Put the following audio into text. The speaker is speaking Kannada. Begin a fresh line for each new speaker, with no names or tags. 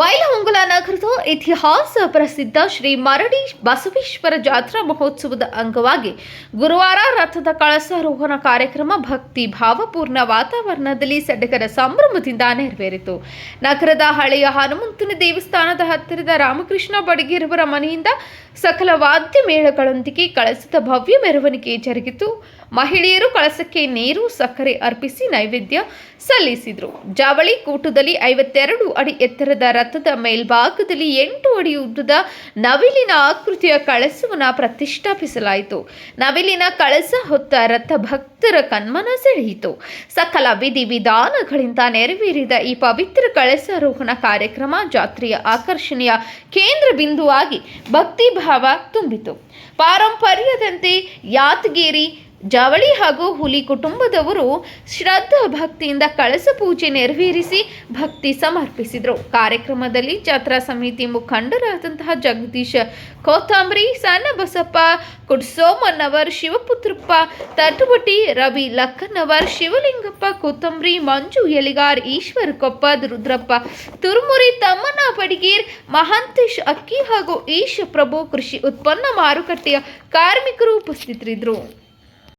ಬೈಲಹೊಂಗಲ ನಗರದ ಇತಿಹಾಸ ಪ್ರಸಿದ್ಧ ಶ್ರೀ ಮರಡಿ ಬಸವೇಶ್ವರ ಜಾತ್ರಾ ಮಹೋತ್ಸವದ ಅಂಗವಾಗಿ ಗುರುವಾರ ರಥದ ಕಳಸಾರೋಹಣ ಕಾರ್ಯಕ್ರಮ ಭಕ್ತಿ ಭಾವಪೂರ್ಣ ವಾತಾವರಣದಲ್ಲಿ ಸಡಗರ ಸಂಭ್ರಮದಿಂದ ನೆರವೇರಿತು. ನಗರದ ಹಳೆಯ ಹನುಮಂತನ ದೇವಸ್ಥಾನದ ಹತ್ತಿರದ ರಾಮಕೃಷ್ಣ ಬಡಗೇರವರ ಮನೆಯಿಂದ ಸಕಲ ವಾದ್ಯ ಮೇಳಗಳೊಂದಿಗೆ ಕಳಸದ ಭವ್ಯ ಮೆರವಣಿಗೆ ಜರುಗಿತು. ಮಹಿಳೆಯರು ಕಳಸಕ್ಕೆ ನೀರು, ಸಕ್ಕರೆ ಅರ್ಪಿಸಿ ನೈವೇದ್ಯ ಸಲ್ಲಿಸಿದರು. ಜಾವಳಿ ಕೂಟದಲ್ಲಿ ಐವತ್ತೆರಡು ಅಡಿ ಎತ್ತರದ ರಥದ ಮೇಲ್ಭಾಗದಲ್ಲಿ ಎಂಟು ಅಡಿ ಉದ್ದದ ನವಿಲಿನ ಆಕೃತಿಯ ಕಳಸವನ್ನು ಪ್ರತಿಷ್ಠಾಪಿಸಲಾಯಿತು. ನವಿಲಿನ ಕಳಸ ಹೊತ್ತ ರಥ ಭಕ್ತರ ಕಣ್ಮನ ಸೆಳೆಯಿತು ಸಕಲ ವಿಧಿ ವಿಧಾನಗಳಿಂದ ನೆರವೇರಿದ ಈ ಪವಿತ್ರ ಕಳಸಾರೋಹಣ ಕಾರ್ಯಕ್ರಮ ಜಾತ್ರೆಯ ಆಕರ್ಷಣೆಯ ಕೇಂದ್ರ ಬಿಂದುವಾಗಿ ಭಕ್ತಿ ಭಾವ ತುಂಬಿತು. ಪಾರಂಪರ್ಯದಂತೆ ಯಾದಗಿರಿ ಜವಳಿ ಹಾಗೂ ಹುಲಿ ಕುಟುಂಬದವರು ಶ್ರದ್ಧಾ ಭಕ್ತಿಯಿಂದ ಕಳಸ ಪೂಜೆ ನೆರವೇರಿಸಿ ಭಕ್ತಿ ಸಮರ್ಪಿಸಿದರು. ಕಾರ್ಯಕ್ರಮದಲ್ಲಿ ಜಾತ್ರಾ ಸಮಿತಿ ಮುಖಂಡರಾದಂತಹ ಜಗದೀಶ ಕೋತಾಂಬರಿ ಸಣ್ಣ ಬಸಪ್ಪ ಕುಡ್ಸೋಮನ್ನವರ್ ಶಿವಪುತ್ರಪ್ಪ, ತಟುವಟಿ, ರವಿ ಲಕ್ಕನವರ್, ಶಿವಲಿಂಗಪ್ಪ ಕೋತಂಬರಿ ಮಂಜು ಎಲಿಗಾರ್, ಈಶ್ವರ್ ಕೊಪ್ಪ ರುದ್ರಪ್ಪ ತುರುಮುರಿ ತಮ್ಮನ ಪಡಿಗೀರ್ ಮಹಾಂತೇಶ್ ಅಕ್ಕಿ ಹಾಗೂ ಈಶ ಪ್ರಭು ಕೃಷಿ ಉತ್ಪನ್ನ ಮಾರುಕಟ್ಟೆಯ ಕಾರ್ಮಿಕರು ಉಪಸ್ಥಿತರಿದ್ದರು